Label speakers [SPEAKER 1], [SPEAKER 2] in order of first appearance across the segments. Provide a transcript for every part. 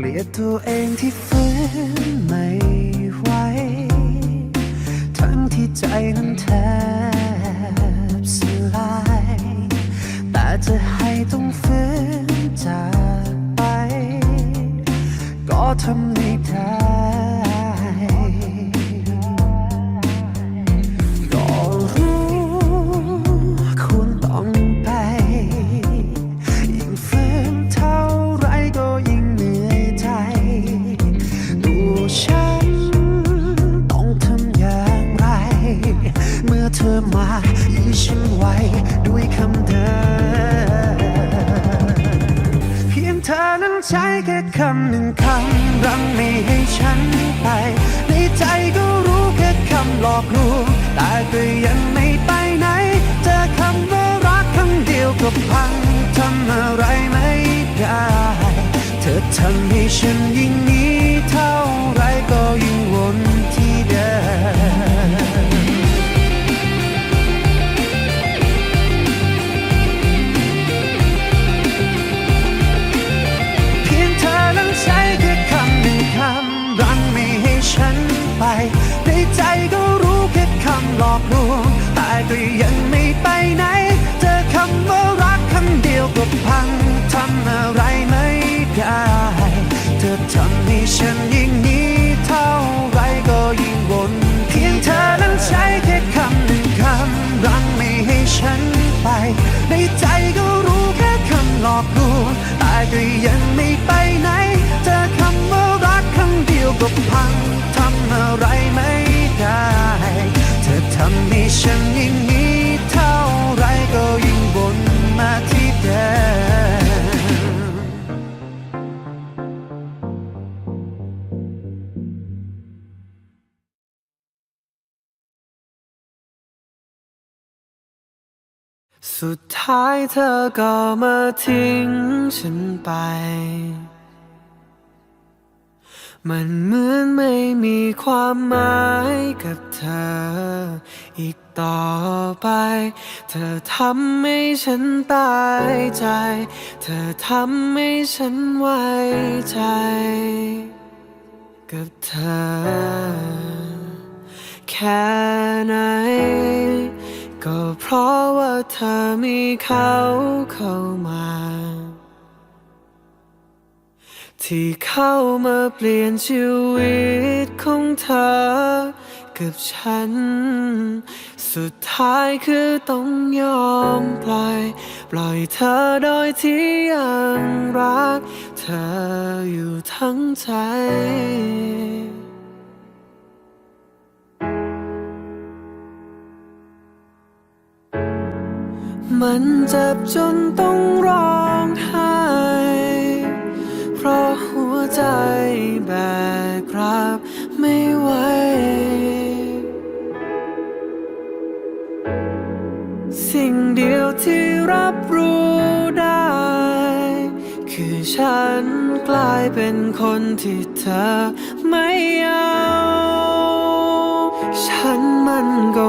[SPEAKER 1] เกลียดตัวเองที่ฝืนไม่ไหว ทั้งที่ใจนั้นแทบสลาย แต่จะให้ต้องฝืนจากไป ก็ทำ ธอนั้นใช้แค่คำหนึ่งคำรั้งไม่ให้ฉันไป ในใจก็รู้แค่คำหลอกลวงแต่ก็ยังไม่ไปไหน เจอคำว่ารักคำเดียวก็พังทำอะไรไม่ได้ เธอทำให้ฉันยิ่งนี้ ในใจก็รู้แค่คำหลอกลวง แต่ก็ยังไม่ไปไหน เจอคำว่ารักคำเดียวก็พังทำอะไรไม่ได้ เธอทำให้ฉันยิ่งนี้เท่าไรก็ยิ่งวนเพียงเธอนั้นใช้แค่คำหนึ่งคำรั้งไม่ให้ฉันไป ในใจก็รู้แค่คำหลอกลวง แต่ก็ยังไม่ไปไหน เจอคำว่ารักคำเดียวก็พังำให้ฉันยิ่งหนี้เท่าไรก็ยิ่งวนมาที่เดิมสุดท้ายเธอก็มาทิ้งฉันไป มันเหมือนไม่มีความหมายกับเธอ อีกต่อไป เธอทำให้ฉันตายใจ เธอทำให้ฉันไว้ใจ กับเธอ แค่ไหน ก็เพราะว่าเธอมีเขาเข้ามา ที่เข้ามาเปลี่ยนชีวิตของเธอ กับฉัน สุดท้ายคือต้องยอมปล่อย ปล่อยเธอโดยที่ยังรัก เธออยู่ทั้งใจมันเจ็บจนต้องร้อง ใจแบกรับไม่ไหว สิ่งเดียวที่รับรู้ได้ คือฉันกลายเป็นคนที่เธอไม่เอา ฉันมันก็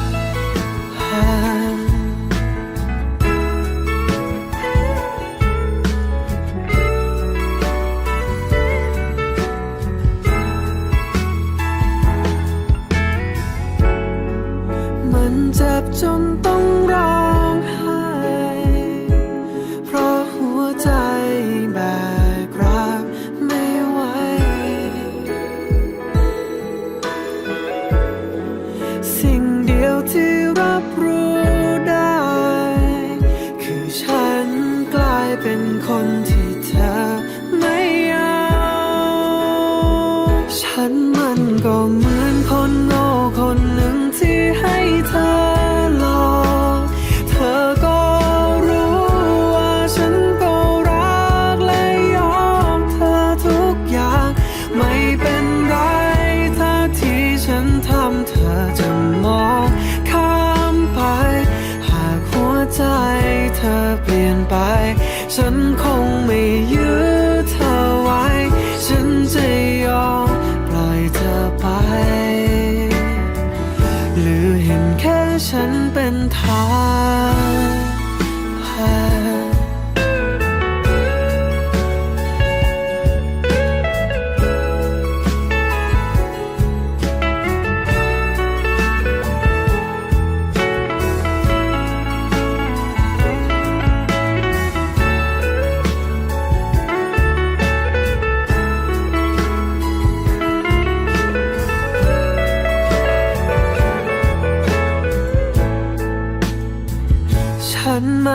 [SPEAKER 1] เจ็บจนต้อง ฉันคง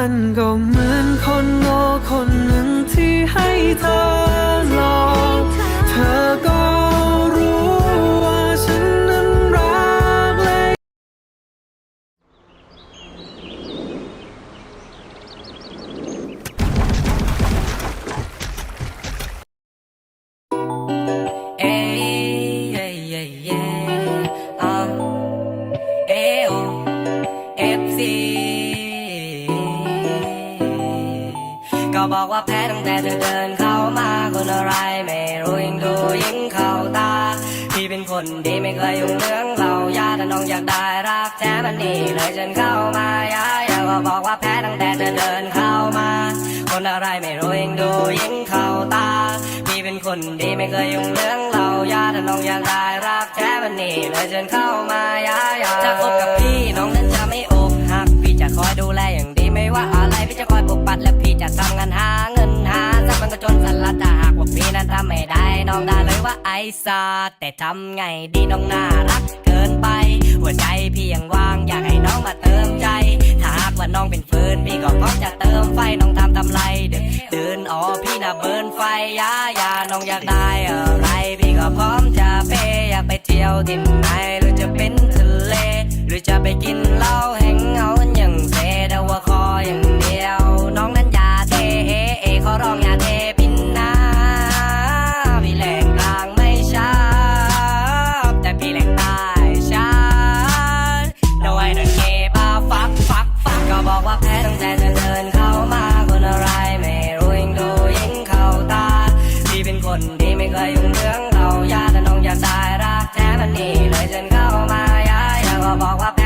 [SPEAKER 1] ฉัน
[SPEAKER 2] ดีไม่เคยยุ่งเรื่องเรายาถ้าน้องอยากได้รักแท้มันนี่เลยฉันเข้ามายาอย่าก็บอกว่าแพ้ตั้งแต่เธอเดินเข้ามา คนอะไรไม่รู้ยิ่งดูยิ่งเข้าตาพี่เป็นคนดีไม่เคยยุ่งเรื่องเรายาถ้าน้องอยากได้รักแท้มันนี่เลยเชิญเข้ามายาอย่าจะคบกับพี่น้องนั้นจะไม่อกหักพี่จะคอยดูแลอย่างดีไม่ว่าอะไรพี่จะคอยปกปัดและพี่จะทำงานหา ว่าพี่นั้นทำไม่ได้น้องได้เลยว่าไอซาแต่ทำไงดีน้องน่ารักเกินไป หัวใจพี่ยังว่างอยากให้น้องมาเติมใจ ถ้าหากว่าน้องเป็นฟืนพี่ก็พร้อมจะเติมไฟน้องทำทำไรดึกตื่นอ๋อพี่น่ะเบิร์นไฟยายาน้องอยากได้อะไรพี่ก็พร้อมจะเปอยากไปเที่ยวที่ไหนหรือจะเป็นทะเล หรือจะไปกินเหล้า เคยยุ่งเรื่องเราญาติน้องอยากได้รักแท้มันนี่เลยเชิญเข้ามายาอย่าก็บอกว่า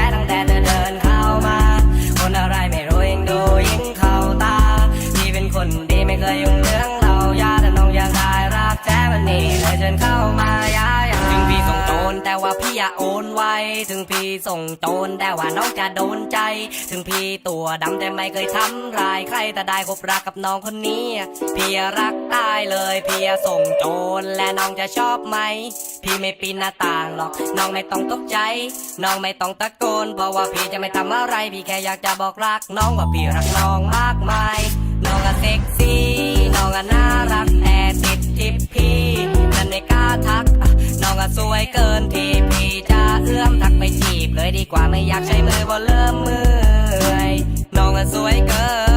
[SPEAKER 2] แต่ว่าพี่อย่าโอนไว ถึงพี่ส่งโจรแต่ว่าน้องจะโดนใจ ถึงพี่ตัวดำแต่ไม่เคยทำร้ายใครแต่ได้คบรักกับน้องคนนี้ พี่รักตายเลยพี่ส่งโจรและน้องจะชอบไหม พี่ไม่ปีนหน้าต่างหรอก น้องไม่ต้องตกใจ น้องไม่ต้องตะโกนบอกว่าพี่จะไม่ทำอะไร พี่แค่อยากจะบอกรัก น้องว่าพี่รักน้องมากมาย น้องก็เซ็กซี่ น้องก็น่ารักแต่ติดทิปพี่นั่นไม่กล้าทัก สวยเกินที่พี่จะเอื้อมทักไปจีบเลยดีกว่าไม่อยากใช้มือเพราะเริ่มเมื่อยน้องก็สวยเกิน